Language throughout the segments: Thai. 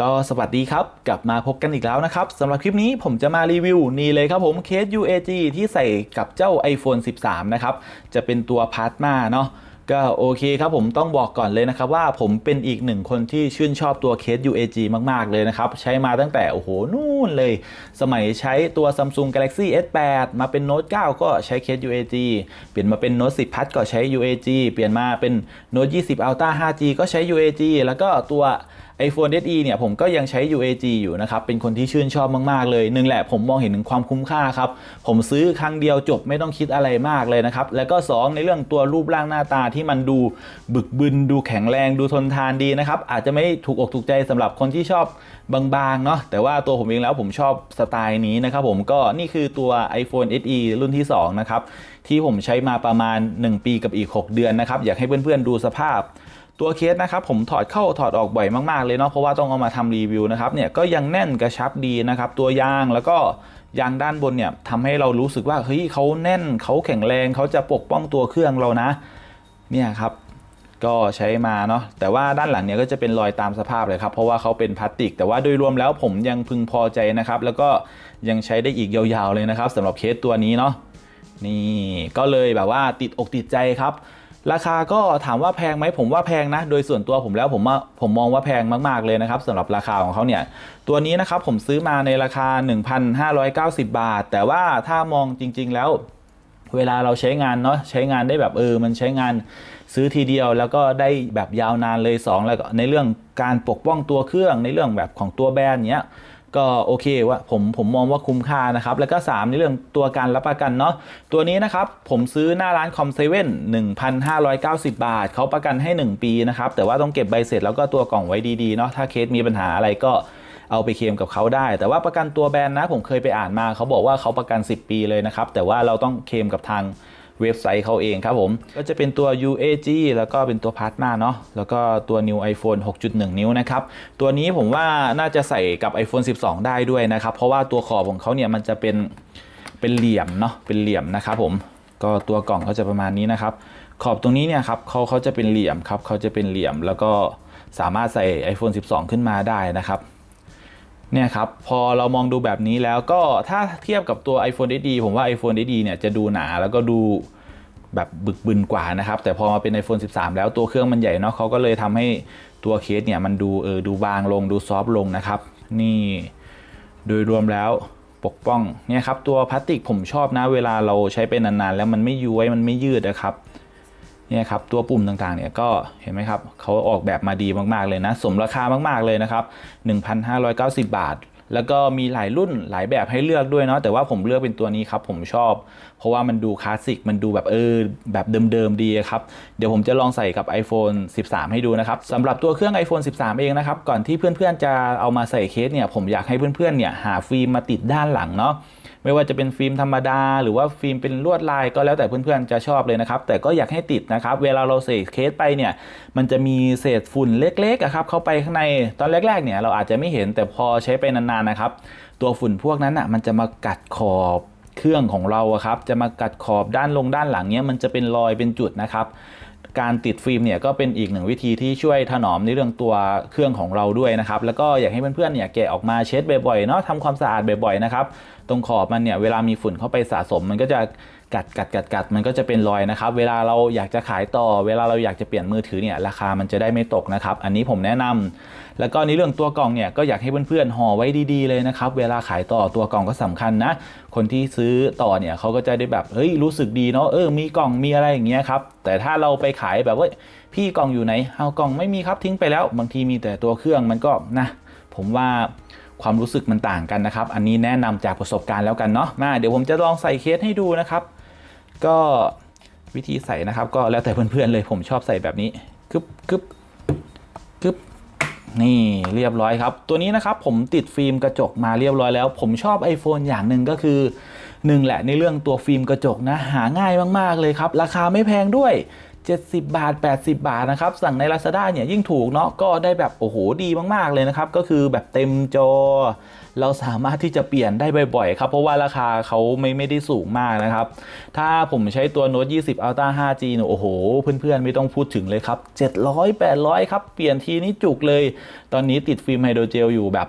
ก็สวัสดีครับ กลับมาพบกันอีกแล้วนะครับสำหรับคลิปนี้ผมจะมารีวิวนี่เลยครับผมเคส UAG ที่ใส่กับเจ้า iPhone 13 นะครับ จะเป็นตัวพาร์ตมาเนาะก็โอเคครับผมต้องบอกก่อนเลยนะครับว่าผมเป็นอีกหนึ่งคนที่ชื่นชอบตัวเคส UAG มากๆเลยนะครับ ใช้มาตั้งแต่ โอ้โห นู่นเลย สมัยใช้ตัว Samsung Galaxy S8 มาเป็น Note 9 ก็ใช้เคส UAG เปลี่ยนมาเป็น Note 10 Plus ก็ใช้ UAG เปลี่ยนมาเป็น Note 20 Ultra 5G ก็ใช้ UAG แล้วก็ตัว iPhone SE เนี่ยผมก็ยังใช้ UAG อยู่นะครับ เป็นคนที่ชื่นชอบมากๆเลยหนึ่งแหละผมมองเห็นถึงความคุ้มค่าครับ ผมซื้อครั้งเดียวจบไม่ต้องคิดอะไรมากเลยนะครับ แล้วก็ 2 ในเรื่องตัวรูปร่างหน้าตาที่มันดูบึกบึนดูแข็งแรงดูทนทานดีนะครับ อาจจะไม่ถูกอกถูกใจสำหรับคนที่ชอบบางๆเนาะแต่ว่าตัวผมเองแล้วผมชอบสไตล์นี้นะครับผมก็นี่คือตัว iPhone SE รุ่นที่ 2 นะครับ ที่ผมใช้มาประมาณ 1 ปีกับอีก 6 เดือนนะครับ อยากให้เพื่อนๆดูสภาพ ตัวเคสนะครับผมถอดเข้าถอดออกบ่อยมากๆเลยเนาะเพราะว่าต้องเอามาทำรีวิวนะครับเนี่ยก็ยังแน่นกระชับดีนะครับตัวยางแล้วก็ยางด้านบนเนี่ยทำให้เรารู้สึกว่าเฮ้ยเขาแน่นเขาแข็งแรงเขาจะปกป้องตัวเครื่องเรานะเนี่ยครับก็ใช้มาเนาะแต่ว่าด้านหลังเนี่ยก็จะเป็นรอยตามสภาพเลยครับเพราะว่าเขาเป็นพลาสติก แต่ว่าโดยรวมแล้วผมยังพึงพอใจนะครับ แล้วก็ยังใช้ได้อีกยาวๆเลยนะครับสำหรับเคสตัวนี้เนาะนี่ก็เลยแบบว่าติดอกติดใจครับ ราคาก็ถามว่าแพงไหมผมว่าแพงนะ โดยส่วนตัวผมแล้วผมว่าผมมองว่าแพงมากๆเลยนะครับสำหรับราคาของเขาเนี่ย ตัวนี้นะครับผมซื้อมาในราคา 1,590 บาท แต่ว่าถ้ามองจริง ๆ แล้ว เวลาเราใช้งานเนาะใช้งานได้แบบเออ มันใช้งานซื้อทีเดียวแล้วก็ได้แบบยาวนานเลย 2 แล้วก็ในเรื่องการปกป้องตัวเครื่องในเรื่องแบบของตัวแบรนด์เนี้ย ก็โอเคว่าผมผมมองว่าคุ้มค่านะครับ แล้วก็ 3 ในเรื่องตัวการรับประกันเนาะตัวนี้นะครับ ผมซื้อหน้าร้านคอมเซเว่น1,590 บาท เขาประกันให้ 1 ปีนะครับ แต่ว่าต้องเก็บใบเสร็จแล้วก็ตัวกล่องไว้ดีๆเนาะถ้าเคสมีปัญหาอะไรก็เอาไปเคลมกับเขาได้ แต่ว่าประกันตัวแบรนด์นะผมเคยไปอ่านมา เขาบอกว่าเขาประกัน 10 ปีเลยนะครับแต่ว่าเราต้องเคลมกับทาง เว็บไซต์เขาเองครับผม ก็จะเป็นตัว UAG แล้วก็เป็นตัวพาร์ทมาเนาะแล้วก็ตัว New iPhone 6.1 นิ้วนะครับ ตัวนี้ผมว่าน่าจะใส่กับ iPhone 12 ได้ด้วยนะครับ เพราะว่าตัวขอบของเขาเนี่ยมันจะเป็นเป็นเหลี่ยมเนาะเป็นเหลี่ยมนะครับผมก็ตัวกล่องเขาจะประมาณนี้นะครับ ขอบตรงนี้เนี่ยครับเขาเขาจะเป็นเหลี่ยมครับเขาจะเป็นเหลี่ยมแล้วก็สามารถใส่ iPhone 12 ขึ้นมาได้นะครับ เนี่ยครับพอเรามองดูแบบนี้แล้วก็ถ้าเทียบกับตัว iPhone SE ผมว่า iPhone SE เนี่ยจะดูหนาแล้วก็ดูแบบบึกบึนกว่านะครับ แต่พอมาเป็น iPhone 13 แล้วตัวเครื่องมันใหญ่เนาะเขาก็เลยทำให้ตัวเคสเนี่ยมันดูเออดูบางลงดูซอฟต์ลงนะครับ นี่โดยรวมแล้วปกป้องเนี่ยครับตัวพลาสติกผมชอบนะเวลาเราใช้ไปนานๆ แล้วมันไม่ย้วยมันไม่ยืดนะครับ เนี่ยครับตัวปุ่มต่างๆเนี่ยก็เห็นไหมครับเขาออกแบบมาดีมากๆเลยนะ สมราคามากๆเลยนะครับ 1,590 บาท แล้วก็มีหลายรุ่นหลายแบบให้เลือกด้วยเนาะแต่ว่าผมเลือกเป็นตัวนี้ครับผมชอบ เพราะว่ามันดูคลาสสิกมันดูแบบเออแบบเดิมๆดีครับ เดี๋ยวผมจะลองใส่กับ iPhone 13 ให้ดูนะครับสำหรับตัวเครื่อง iPhone 13 เองนะครับ ก่อนที่เพื่อนๆจะเอามาใส่เคสเนี่ยผมอยากให้เพื่อนๆเนี่ยหาฟิล์มมาติดด้านหลังเนาะ ไม่ว่าจะเป็นฟิล์มธรรมดา หรือว่าฟิล์มเป็นลวดลายก็แล้วแต่เพื่อนๆจะชอบเลยนะครับ แต่ก็อยากให้ติดนะครับ เวลาเราใส่เคสไปเนี่ย มันจะมีเศษฝุ่นเล็กๆอะครับเข้าไปข้างในตอนแรกๆเนี่ยเราอาจจะไม่เห็นแต่พอใช้ไปนานๆนะครับ ตัวฝุ่นพวกนั้นอะมันจะมากัดขอบเครื่องของเราครับ จะมากัดขอบด้านลงด้านหลังเนี้ยมันจะเป็นรอยเป็นจุดนะครับ การติดฟิล์มเนี่ยก็เป็นอีกหนึ่งวิธีที่ช่วยถนอมในเรื่องตัวเครื่องของเราด้วยนะครับ แล้วก็อยากให้เพื่อนๆเนี่ยแกะออกมาเช็ดบ่อยๆเนาะทำความสะอาดบ่อยๆนะครับ ตรงขอบมันเนี่ยเวลามีฝุ่นเข้าไปสะสมมันก็จะ กัดกัดกัดกัดมันก็จะเป็นรอยนะครับ เวลาเราอยากจะขายต่อ เวลาเราอยากจะเปลี่ยนมือถือเนี่ยราคามันจะได้ไม่ตกนะครับ อันนี้ผมแนะนำแล้วก็ในเรื่องตัวกล่องเนี่ยก็อยากให้เพื่อนๆห่อไว้ดีๆเลยนะครับ เวลาขายต่อตัวกล่องก็สำคัญนะ คนที่ซื้อต่อเนี่ยเขาก็จะได้แบบเฮ้ยรู้สึกดีเนาะเออมีกล่องมีอะไรอย่างเงี้ยครับแต่ถ้าเราไปขายแบบว่าพี่กล่องอยู่ไหนเอากล่องไม่มีครับทิ้งไปแล้ว บางทีมีแต่ตัวเครื่องมันก็นะ ผมว่าความรู้สึกมันต่างกันนะครับ อันนี้แนะนำจากประสบการณ์แล้วกันเนาะมาเดี๋ยวผมจะลองใส่เคสให้ดูนะครับ ก็วิธีใส่นะครับ ก็แล้วแต่เพื่อนๆเลยผมชอบใส่แบบนี้กึบกึบกึบนี่เรียบร้อยครับ ตัวนี้นะครับผมติดฟิล์มกระจกมาเรียบร้อยแล้ว ผมชอบ iPhone อย่างหนึ่งก็คือหนึ่งแหละในเรื่องตัวฟิล์มกระจกนะหาง่ายมากๆเลยครับ ราคาไม่แพงด้วย 70 บาท 80 บาทนะครับ สั่งใน Lazada เนี่ยยิ่งถูกเนาะก็ได้แบบโอ้โหดีมาก ๆ เลยนะครับ ก็คือแบบเต็มจอ เราสามารถที่จะเปลี่ยนได้บ่อย ๆ ครับ เพราะว่าราคาเขาไม่ไม่ได้สูงมากนะครับ ถ้าผมใช้ตัว Note 20 Ultra 5G เนี่ยโอ้โห เพื่อน ๆ ไม่ต้องพูดถึงเลยครับ 700 800 ครับ เปลี่ยนทีนี้จุกเลย ตอนนี้ติดฟิล์มไฮโดรเจลอยู่แบบ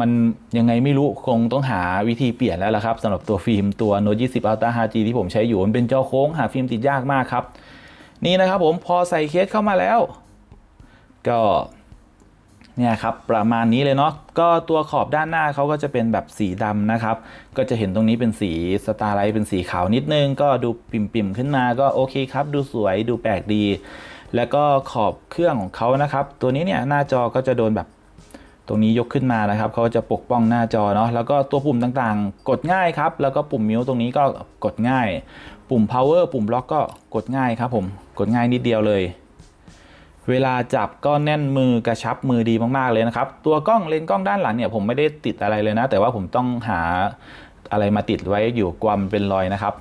มันยังไงไม่รู้คงต้องหาวิธีเปลี่ยนแล้วล่ะครับสำหรับตัวฟิล์มตัว Note 20 Ultra 5G ที่ผมใช้อยู่มันเป็นจอโค้งหาฟิล์มติดยากมากครับ นี่นะครับผมพอใส่เคสเข้ามาแล้ว ก็เนี่ยครับประมาณนี้เลยเนาะก็ตัวขอบด้านหน้าเขาก็จะเป็นแบบสีดำนะครับ ก็จะเห็นตรงนี้เป็นสีสตาร์ไลท์เป็นสีขาวนิดนึง ก็ดูปิ่มๆขึ้นมาก็โอเคครับ ดูสวยดูแปลกดี แล้วก็ขอบเครื่องของเขานะครับ ตัวนี้เนี่ยหน้าจอก็จะโดนแบบ ตรงนี้ยกขึ้นมานะครับเขาจะปกป้องหน้าจอเนาะแล้วก็ตัวปุ่มต่างๆ กดง่ายครับ แล้วก็ปุ่มมิวตรงนี้ก็กดง่าย ปุ่ม power ปุ่มล็อกก็กดง่ายครับผมกดง่ายนิดเดียวเลย เวลาจับก็แน่นมือกระชับมือดีมากๆเลยนะครับตัวกล้องเลนส์กล้องด้านหลังเนี่ยผมไม่ได้ติดอะไรเลยนะ แต่ว่าผมต้องหาอะไรมาติดไว้อยู่กวามนเป็นรอยนะครับ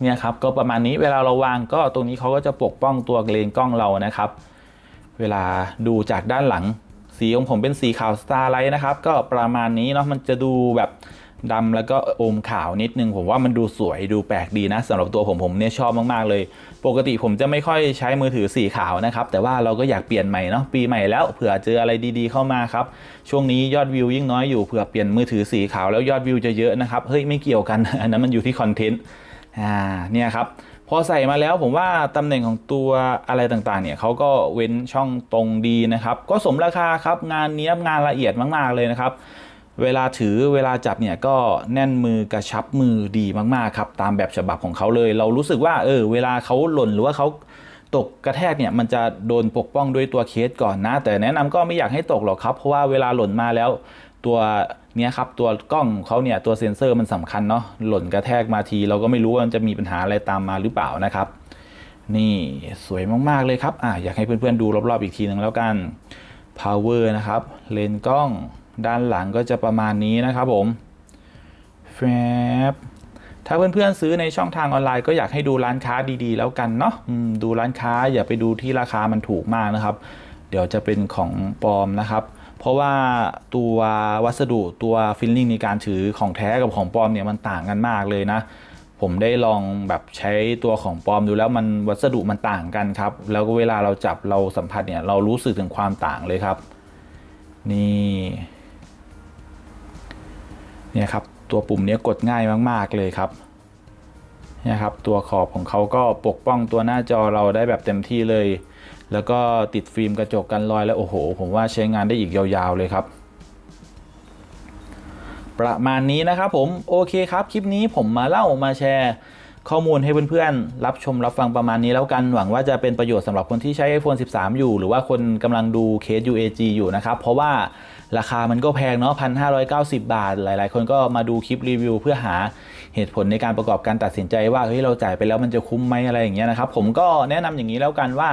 เนี่ยครับก็ประมาณนี้เวลาเราวางก็ตรงนี้เขาก็จะปกป้องตัวเลนส์กล้องเรานะครับ เวลาดูจากด้านหลัง สีของผมเป็นสีขาวสตาร์ไลท์นะครับ ก็ประมาณนี้เนาะมันจะดูแบบดำแล้วก็อมขาวนิดนึง ผมว่ามันดูสวยดูแปลกดีนะสำหรับตัวผมผมเนี่ยชอบมากๆเลย ปกติผมจะไม่ค่อยใช้มือถือสีขาวนะครับ แต่ว่าเราก็อยากเปลี่ยนใหม่เนาะปีใหม่แล้วเผื่อเจออะไรดีๆเข้ามาครับ ช่วงนี้ยอดวิวยิ่งน้อยอยู่เผื่อเปลี่ยนมือถือสีขาวแล้วยอดวิวจะเยอะนะครับเฮ้ยไม่เกี่ยวกันอันนั้นมันอยู่ที่คอนเทนต์อ่าเนี่ยครับ พอใส่มาแล้วผมว่าตำแหน่งของตัวอะไรต่างๆ เนี่ยเขาก็เว้นช่องตรงดีนะครับ ก็สมราคาครับงานเนี้ยบงานละเอียดมาก ๆ เลยนะครับ เวลาถือเวลาจับเนี่ยก็แน่นมือกระชับมือดีมากๆครับ ตามแบบฉบับของเขาเลย เรารู้สึกว่าเออเวลาเขาหล่นหรือว่าเขาตกกระแทกเนี่ยมันจะโดนปกป้องด้วยตัวเคสก่อนนะ แต่แนะนำก็ไม่อยากให้ตกหรอกครับ เพราะว่าเวลาหล่นมาแล้วตัว เนี้ยครับตัวกล้องเขาเนี่ยตัวเซ็นเซอร์มันสำคัญเนาะหล่นกระแทกมาที เราก็ไม่รู้ว่ามันจะมีปัญหาอะไรตามมาหรือเปล่านะครับ นี่สวยมากๆเลยครับอะอยากให้เพื่อนๆดูรอบๆอีกทีหนึ่งแล้วกัน power นะครับเลนกล้องด้านหลังก็จะประมาณนี้นะครับผมแฟบถ้าเพื่อนๆซื้อในช่องทางออนไลน์ก็อยากให้ดูร้านค้าดีๆ แล้วกันเนาะดูร้านค้าอย่าไปดูที่ราคามันถูกมากนะครับ เดี๋ยวจะเป็นของปลอมนะครับ เพราะว่าตัววัสดุตัวฟิลลิ่งในการถือของแท้กับของปลอมเนี่ยมันต่างกันมากเลยนะ ผมได้ลองแบบใช้ตัวของปลอมดูแล้วมันวัสดุมันต่างกันครับ แล้วก็เวลาเราจับเราสัมผัสเนี่ยเรารู้สึกถึงความต่างเลยครับ นี่เนี่ยครับตัวปุ่มเนี้ยกดง่ายมาก ๆเลยครับเนี่ยครับตัวขอบของเขาก็ปกป้องตัวหน้าจอเราได้แบบเต็มที่เลย แล้วก็ติดฟิล์มกระจกกันรอยแล้วโอ้โห ผมว่าใช้งานได้อีกยาวๆเลยครับ ประมาณนี้นะครับผมโอเคครับคลิปนี้ผมมาเล่ามาแชร์ข้อมูลให้เพื่อนๆ รับชมรับฟังประมาณนี้แล้วกัน หวังว่าจะเป็นประโยชน์สำหรับคนที่ใช้ iPhone 13 อยู่ หรือว่าคนกำลังดูเคส UAG อยู่นะครับ เพราะว่าราคามันก็แพงเนาะ 1,590 บาท หลายๆ คนก็มาดูคลิปรีวิว เพื่อหาเหตุผลในการประกอบการตัดสินใจว่าเฮ้ยเราจ่ายไปแล้วมันจะคุ้มไหมอะไรอย่างเงี้ยนะครับ ผมก็แนะนำอย่างนี้แล้วกันว่า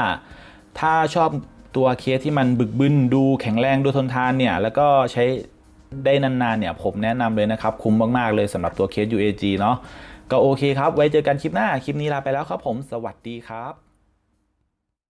ถ้าชอบตัวเคสที่มันบึกบึนดูแข็งแรงดูทนทานเนี่ยแล้วก็ใช้ได้นานๆเนี่ยผมแนะนำเลยนะครับคุ้มมากๆเลยสำหรับตัวเคส UAG เนาะก็โอเคครับ ไว้เจอกันคลิปหน้า คลิปนี้ลาไปแล้วครับผม สวัสดีครับ